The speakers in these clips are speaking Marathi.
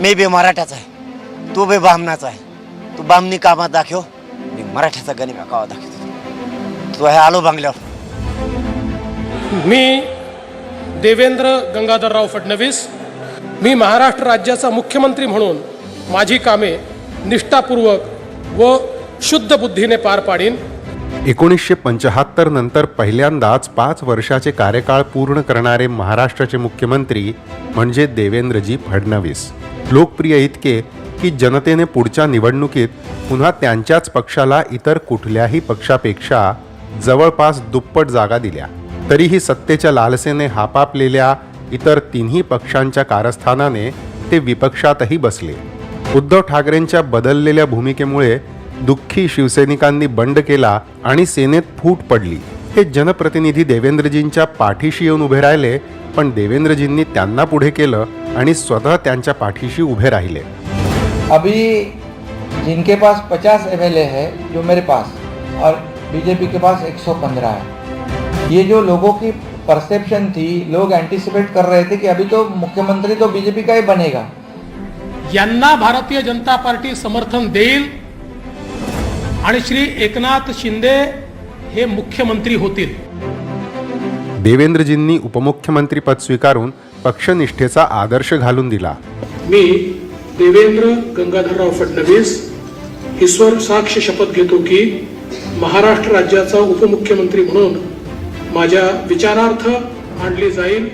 मी बी मराठ्याचा आहे. तू बी बामणाचा आहे. तू बामणी कामात दाखव. मी मराठ्याचा गणिका कामात दाखवतो. तू आहे आलो बांगल्यावर. मी देवेंद्र गंगाधरराव फडणवीस. मी महाराष्ट्र राज्याचा मुख्यमंत्री म्हणून माझी कामे निष्ठापूर्वक व शुद्ध बुद्धीने पार पाडीन. एकोणीसशे पंचाहत्तर नंतर पहिल्यांदाच पाच वर्षाचे कार्यकाळ पूर्ण करणारे महाराष्ट्राचे मुख्यमंत्री म्हणजे देवेंद्रजी फडणवीस. लोकप्रिय इतके की जनतेने पुढच्या निवडणुकीत पुन्हा त्यांच्याच पक्षाला इतर कुठल्याही पक्षापेक्षा जवळपास दुप्पट जागा दिल्या. तरीही सत्तेच्या लालसेने हापापलेल्या इतर तिन्ही पक्षांच्या कारस्थानाने ते विपक्षातही बसले. उद्धव ठाकरेंच्या बदललेल्या भूमिकेमुळे दुःखी शिवसैनिकांनी बंड केला आणि सेनेत फूट पडली. हे जनप्रतिनिधी देवेंद्रजींच्या पाठीशी येऊन उभे राहिले पण देवेंद्रजींनी त्यांना पुढे केलं आणि स्वतः त्यांच्या पाठीशी उभे राहिले. अभी जिनके पास 50 एम है जो मेरे पास और बीजेपी के पास 115 है ये जो लोगों की परसेप्शन थी लोग एंटिसिपेट कर रहे थे कि अभी तो मुख्यमंत्री तो बीजेपी का ही बनेगा। यांना भारतीय जनता पार्टी समर्थन देईल आणि श्री एकनाथ शिंदे हे मुख्यमंत्री होतील. देवेंद्रजींनी उपमुख्यमंत्री पद स्वीकारून पक्षनिष्ठेचा आदर्श घालून दिला. मी देवेंद्र गंगाधरराव फडणवीस ईश्वर साक्ष शपथ घेतो की महाराष्ट्र राज्याचा उपमुख्यमंत्री म्हणून माझ्या विचारार्थ मांडली जाईल.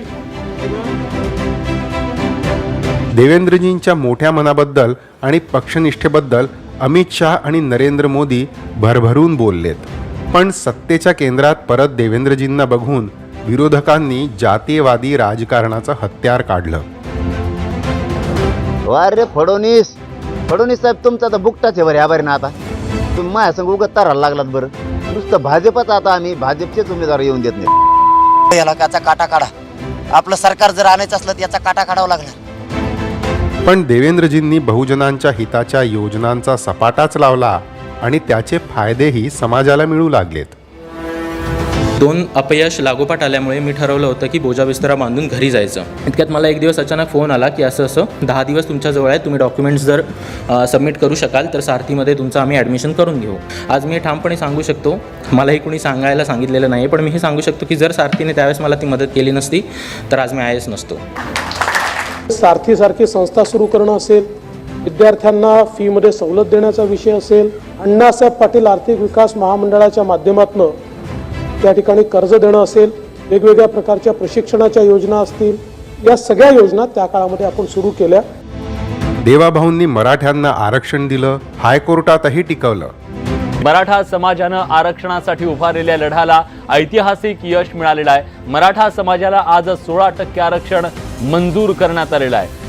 देवेंद्रजींच्या मोठ्या मनाबद्दल आणि पक्षनिष्ठेबद्दल अमित शहा आणि नरेंद्र मोदी भरभरून बोललेत. पण सत्तेच्या केंद्रात परत देवेंद्रजींना बघून विरोधकांनी जातीयवादी राजकारणाचं हत्यार काढलं. अरे फडणवीस फडणवीस साहेब तुमचा तर बुकटाच आहे बरं ह्या बरं ना आता. तुम्ही माझ्या संग उगत तारायला लागलात बरं. नुसतं भाजपच आता आम्ही भाजपचेच उमेदवार येऊन देत नाही याला त्याचा काटा काढा. आपलं सरकार जर आणायचं असलं तर याचा काटा काढावा लागणार. पण देवेंद्रजींनी बहुजनांच्या हिताच्या योजनांचा सपाटाच लावला आणि त्याचे फायदेही समाजाला मिळू लागलेत. दोन अपयश लागोपाठ आल्यामुळे मी ठरवलं होतं की बोजा विस्तारा बांधून घरी जायचं. इतक्यात मला एक दिवस अचानक फोन आला की असं असं दहा दिवस तुमच्याजवळ आहे तुम्ही डॉक्युमेंट्स जर सबमिट करू शकाल तर सारथीमध्ये तुमचं आम्ही ॲडमिशन करून घेऊ. आज मी ठामपणे सांगू शकतो. मलाही कुणी सांगायला सांगितलेलं नाही पण मी हे सांगू शकतो की जर सारथीने त्यावेळेस मला ती मदत केली नसती तर आज मी आय एस नसतो. सारथीसारखी संस्था सुरू करणं असेल विद्यार्थ्यांना फीमध्ये सवलत देण्याचा विषय असेल अण्णासाहेब पाटील आर्थिक विकास महामंडळाच्या माध्यमातून त्या ठिकाणी कर्ज देणं असेल वेगवेगळ्या प्रकारच्या प्रशिक्षणाच्या योजना असतील या सगळ्या योजना त्या काळामध्ये आपण सुरू केल्या. देवाभाऊंनी मराठ्यांना आरक्षण दिलं हायकोर्टातही टिकवलं. मराठा समाजानं आरक्षणासाठी उभारलेल्या लढ्याला ऐतिहासिक यश मिळालेलं आहे. मराठा समाजाला आज सोळा टक्के आरक्षण मंजूर करण्यात आलेलं आहे.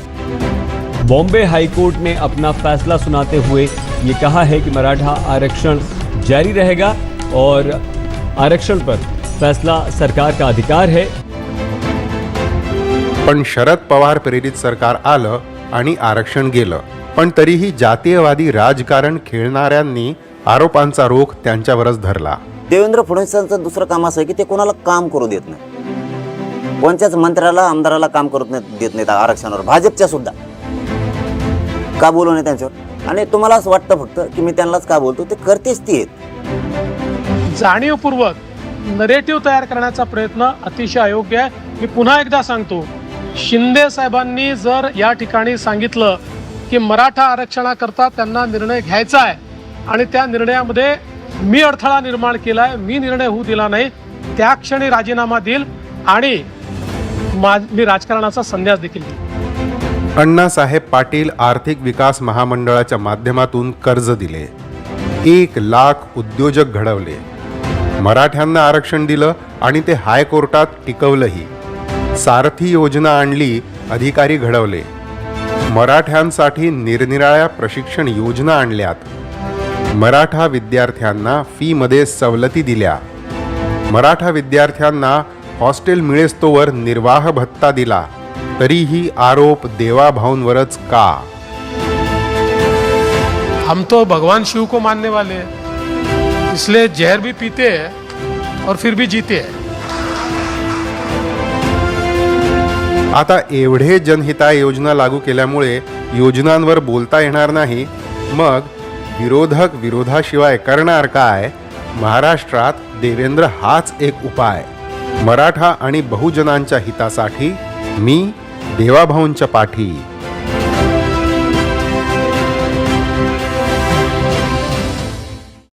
बॉम्बे हाईकोर्ट ने अपना फैसला सुनाते हुए ये कहा है कि मराठा आरक्षण जारी रहेगा और आरक्षण पर फैसला सरकार का अधिकार है। पण शरद पवार प्रेरित सरकार आलं आणि आरक्षण गेलं. पण तरीही जातीयवादी राजकारण खेळणाऱ्यांनी आरोपांचा रोख त्यांच्यावरच धरला. देवेंद्र फडणवीसांचं दुसरं काम असं आहे की ते कोणाला काम करू देत नाही. कोणत्याच मंत्र्याला आमदाराला काम करू नाही देत नाहीत आरक्षणावर. भाजपच्या सुद्धा. का बोलू नये त्यांच्यावर? आणि तुम्हाला असं वाटतं फक्त की मी त्यांनाच का बोलतो? ते करतेच ती आहेत. जाणीवपूर्वक नरेटिव्ह तयार करण्याचा प्रयत्न अतिशय अयोग्य आहे. मी पुन्हा एकदा सांगतो शिंदे साहेबांनी जर या ठिकाणी सांगितलं की मराठा आरक्षणाकरता त्यांना निर्णय घ्यायचा आहे आणि त्या निर्णयामध्ये मी अडथळा निर्माण केलाय मी निर्णय होऊ दिला नाही त्या क्षणी राजीनामा देईल आणि मा मी राजकारणाचा संन्यास देखील अण्णासाहेब पाटील आर्थिक विकास महामंडळाच्या माध्यमातून कर्ज दिले. एक लाख उद्योजक घडवले. मराठ्यांना आरक्षण दिलं आणि ते हायकोर्टात टिकवलंही. सारथी योजना आणली अधिकारी घडवले. मराठ्यांसाठी निरनिराळ्या प्रशिक्षण योजना आणल्यात. मराठा विद्यार्थ्यांना फीमध्ये सवलती दिल्या. मराठा विद्यार्थ्यांना हॉस्टेल मिळेस्तोवर निर्वाह भत्ता दिला. तरीही आरोप देवाभाऊंवरच का? हम तो भगवान शिव को मानने वाले हैं। इसलिए जहर भी पीते हैं और फिर भी जीते हैं। आता एवढे जनहिताय योजना लागू केल्यामुळे योजनांवर बोलता येणार नाही. मग विरोधक विरोधाशिवाय करणार काय? महाराष्ट्रात देवेंद्र हाच एक उपाय. मराठा आणि बहुजनांच्या हितासाठी मी देवाभाऊंच्या पाठी